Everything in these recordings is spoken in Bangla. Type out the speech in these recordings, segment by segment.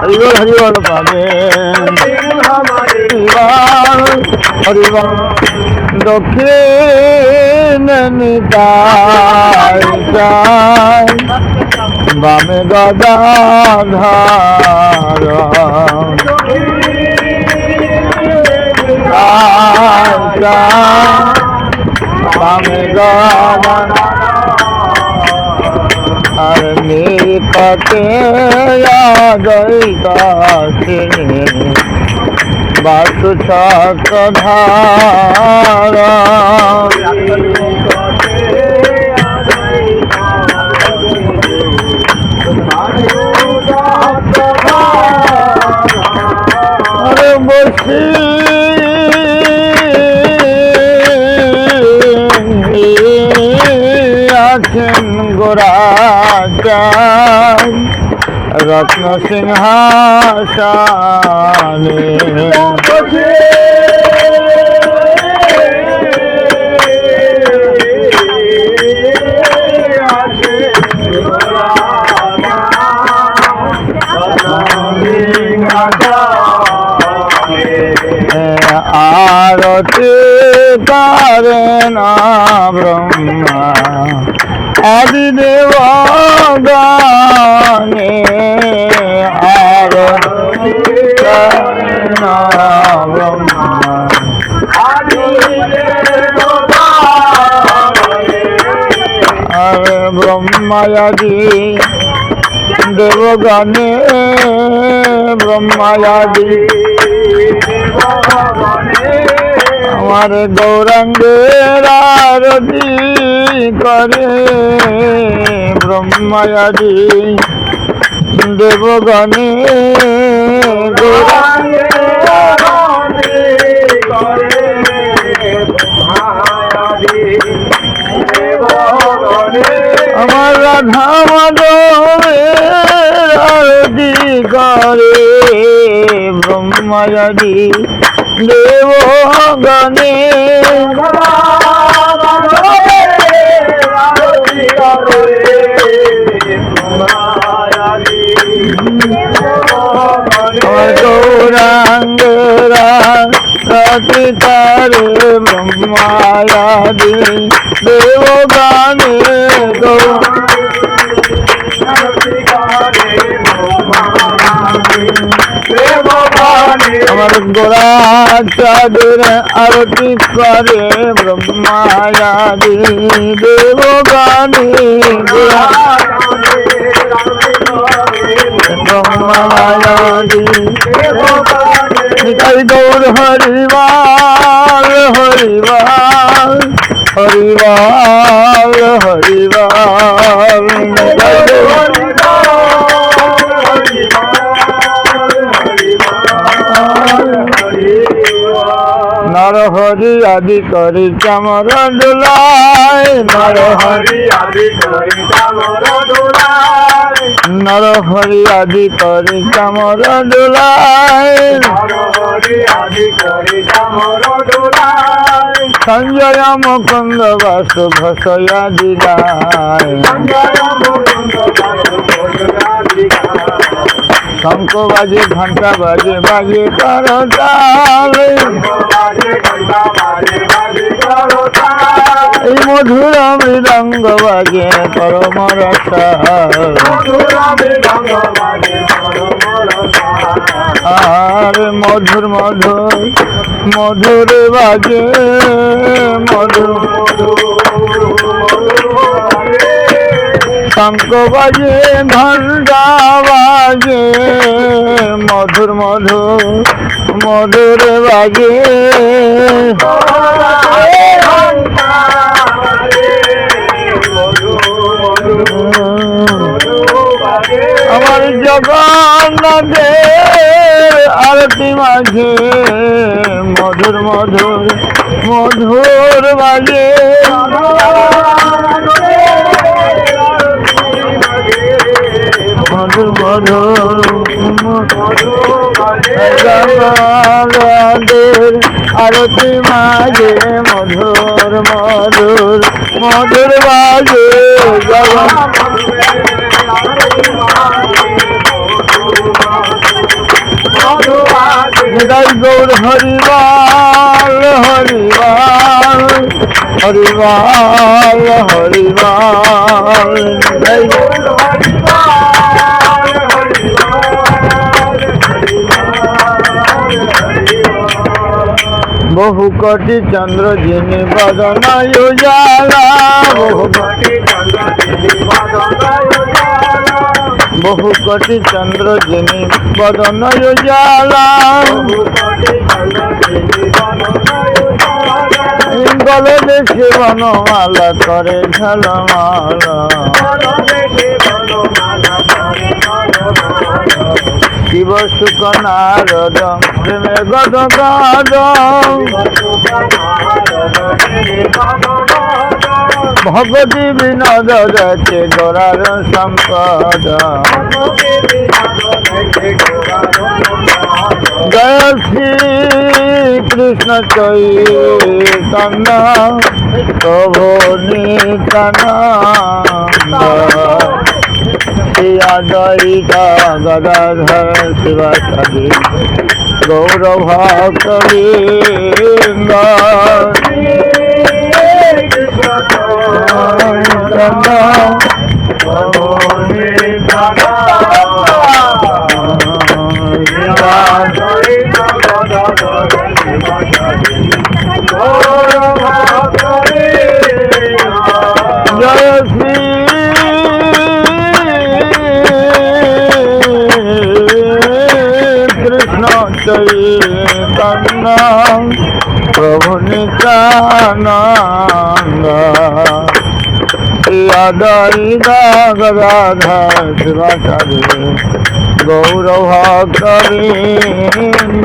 হরিবল হরিবল পাবে হরিবল হরিবল দক্ষিণ বামে গদাধার বামে গদা আর নিকটে গইতাছে বাসু চক্রধার সিংহাসনে আরতি করেন ব্রহ্মা আদিদেব গানে ব্রহ্মা আরে ব্রহ্মায়াদি দেবগানে ব্রহ্মায়াদি। আমার গৌরাঙ্গের আরতি করে। ব্রহ্মায়াদি দেবগণে আমার রাধা মাধবের আরতি করে। ব্রহ্মায়াদি দেবগণে আমার গৌরাঙ্গরা রতি তারে ব্রহ্মায়াদি আমার গোরা চাঁদের আরতি করে ব্রহ্মায়াদি দেবগানে। ব্রহ্মায়াদি নিতাই গৌর হরিবাল হরিবাল হরিবাল। নরহরি আদি করি চামর ডোলায় নরহরি নরহরি আদি করি চামর ডোলায় সঞ্জয় মুকুন্দ বাসু ঘসয়া দিদায়। শঙ্খ বাজে ঘণ্টা বাজে বাজে করো তাল এই মধুর মৃদঙ্গ বাজে পরম রসাল আর মধুর মধুর মধুর বাজে মধুর শঙ্খ বাজে ঘণ্টা বাজে মধুর মধুর মধুর বাজে। আমার জগন্নাথের আরতি মাঝে মধুর মধুর মধুর বাজে। মধুর আরতি মাঝে মধুর মধুর মধুর বাজে জগৎ গৌর হরিবাল হরিবাল হরিবাল হরিবাল বহু কোটি চন্দ্র যিনি বদনায় বহু কোটি চন্দ্র যিনি উজালা গলে দেখে বনমালা করে ঝলমালা। শিব সুখ নারদ প্রেমে গদ গদ ভগবতী বিনোদ দেখে গোরার সম্পদ। জয় শ্রী কৃষ্ণ চৈতন্য, প্রভু নিত্যানন্দ। শ্রীয়াদয়িতা গদাধর শিবাসাদি গৌরভ কবীন্দ জয় Nityananda শ্রীয়াদয়িতা Gadadhar Shivacharya Gaurav কবীন্দ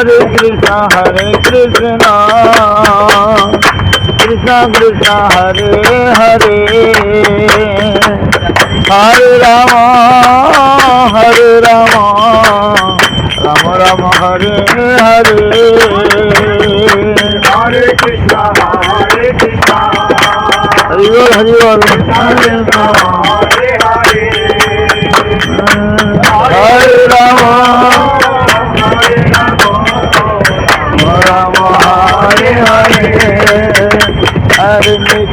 Hare Krishna Hare Krishna. Krishna Krishna Hare Hare. Hare Rama Hare Rama. Rama Rama Hare Hare. Hare Krishna Hare Krishna. ஹரிவர் ஹரிவர்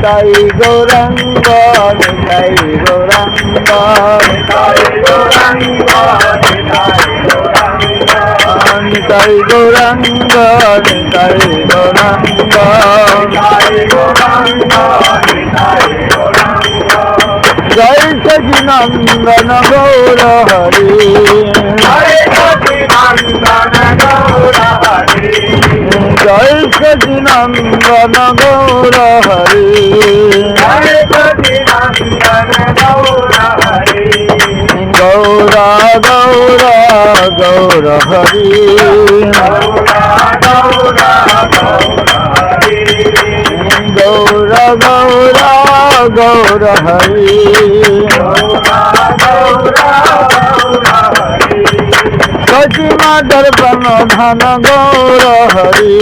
Hare Nitai Gauranga Nitai Gauranga Hare Gauranga, Hare Nitai Gauranga, Gauranga Nitai Gauranga Hare Gauranga, Hare Gauranga, জয় Sachinandan Gour Hari Hare Sachidananda Gaura Hare, Gaura Gaura Gour Hari Gaura, Gaura, Gaura Hare. Gour Gaura Gour Hari সচিমা দর্পণ ধন গৌর হরি।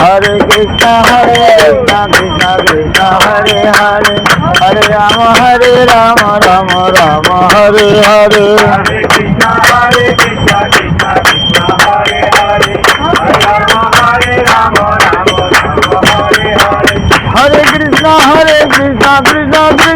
হরে। কৃষ্ণ হরে কৃষ্ণ হরে হরে। হরে রাম হরে রাম রাম রাম হরে হরে। হরে কৃষ্ণ হরে কৃষ্ণ কৃষ্ণ কৃষ্ণ।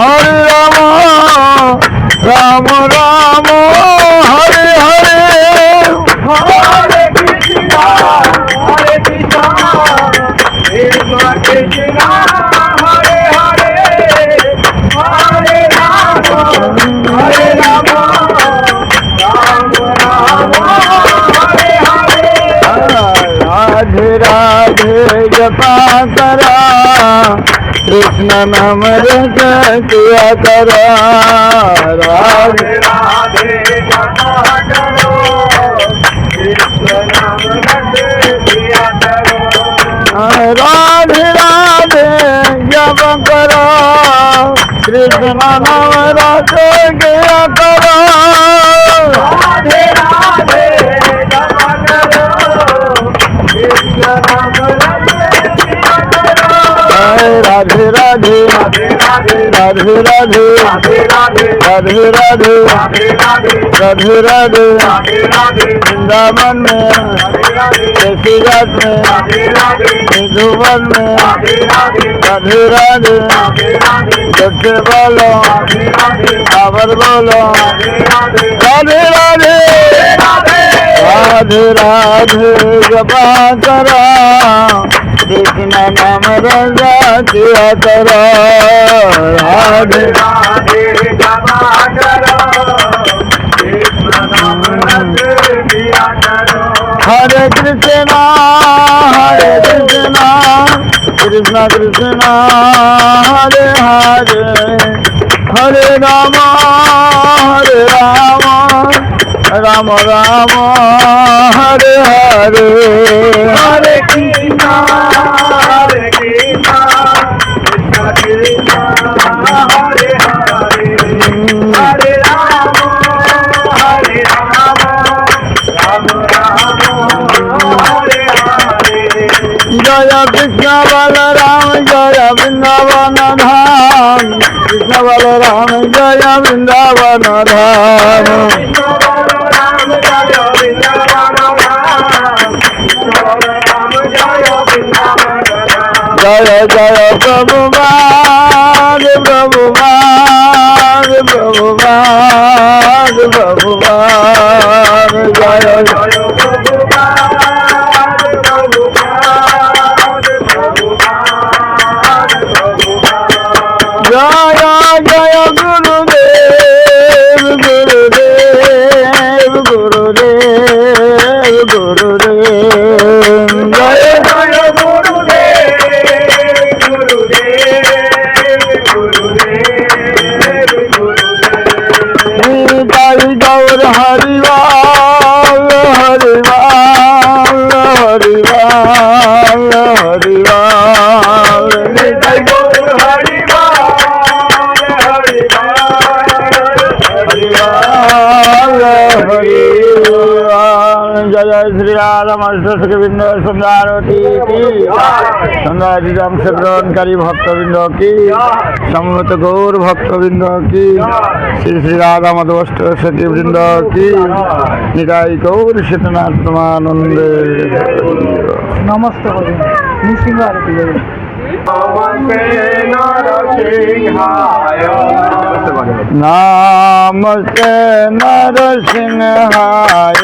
রাম नम किया कर। राधे राधे करो राधे राधे करो कृष्ण नाम राधे गया करो। राधे राधे राधे राधे राधे राधे राधे वृंदावन में तुलसीगत में मधुबन में राधे राधे सबसे बोलो आवर बोलो राधे राधे राधे राधे जपा करा কৃষ্ণ নাম রাজা কিয়া কর রাধে রাধে হরে কৃষ্ণ হরে কৃষ্ণ কৃষ্ণ কৃষ্ণ হরে হরে হরে রাম হরে রাম राम राम राम राम हरे हरे। हरे कृष्णा हरे कृष्णा कृष्ण कृष्णा हरे हरे। हरे राम हरे राम राम राम हरे हरे। जय कृष्ण बलराम जय वृंदावन धाम। कृष्ण बलराम जय Vrindavan I got a prabhu Shri Ram Govind Sundarwati की सुंदर अंश ग्रहणकारी भक्तबिंद की समत गौर भक्तबिंद की श्री श्री राधा मधुष्ट सखी वृंद की निताई गौर शीतनात्मानंद নমস্তে করুন নৃসিংহ আরতি করুন नमस्ते नरसिंहाय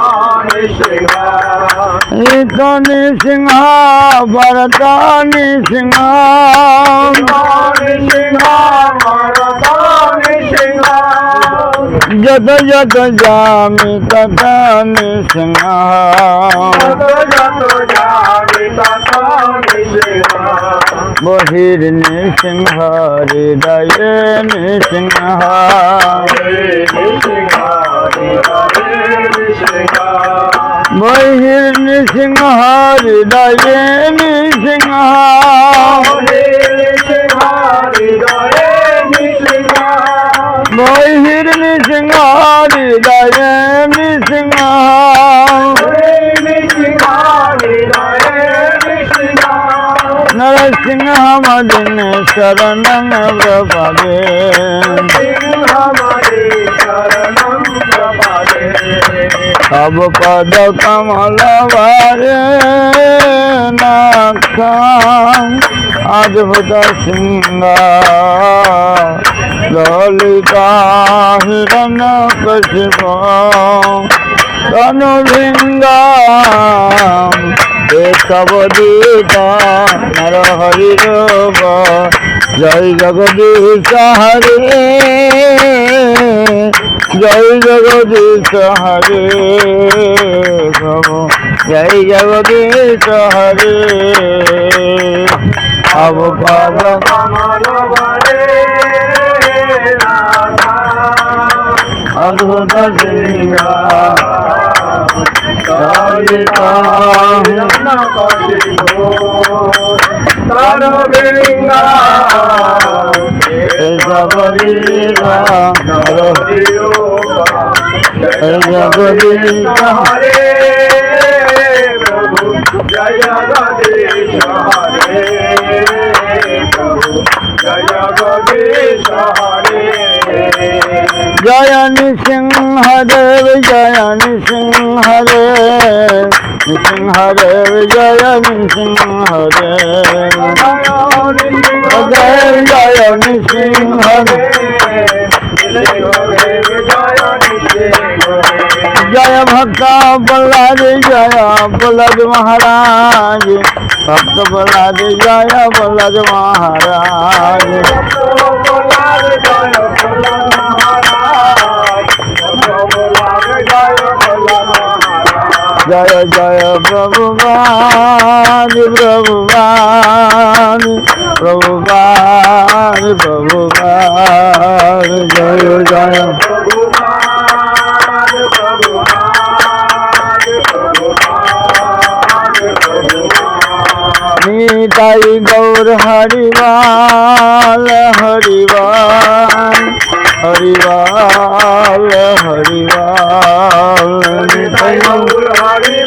पर कानि सिंह ईतो निसिंह भरतानि सिंह जत जत जामि तथा निसिंह बहिर निसिंह हृदय মই হিরণী সিংহ হৃদয়ে নৃসিংহ মই হিরণী সিংহ হৃদয়ে নৃসিংহ নরসিংহ মদিন শরণ প্রভাবে সব পদ কমলবারে অদ্ভুত সিংহ। ললিতা হিরণ কশিব তনুভিঙ্গ এসব দীপ নর হরি রূপ। জয় জগদীশ হরে। জয় জগদীশ হরে প্রভু। জয় জগদীশ হরে। ভাব পদ কমল বলে রাধা অদ্ভুত সিংহার জয় जय नृसिंहदेव जय नृसिंहदेव नृसिंहदेव जय नृसिंहदेव देव जय नृसिंहदेव जय भक्ता बल्लाद जय बल्लद महाराज भक्त बल्लाद जय बल्लद महाराज জয় জয় প্রভুবান প্রভুবান প্রভুবান প্রভুবান জয় জয়। নিতাই গৌর হরিবাল হরিবাল হরিবাল হরিবাল। নিতাই গৌর हरि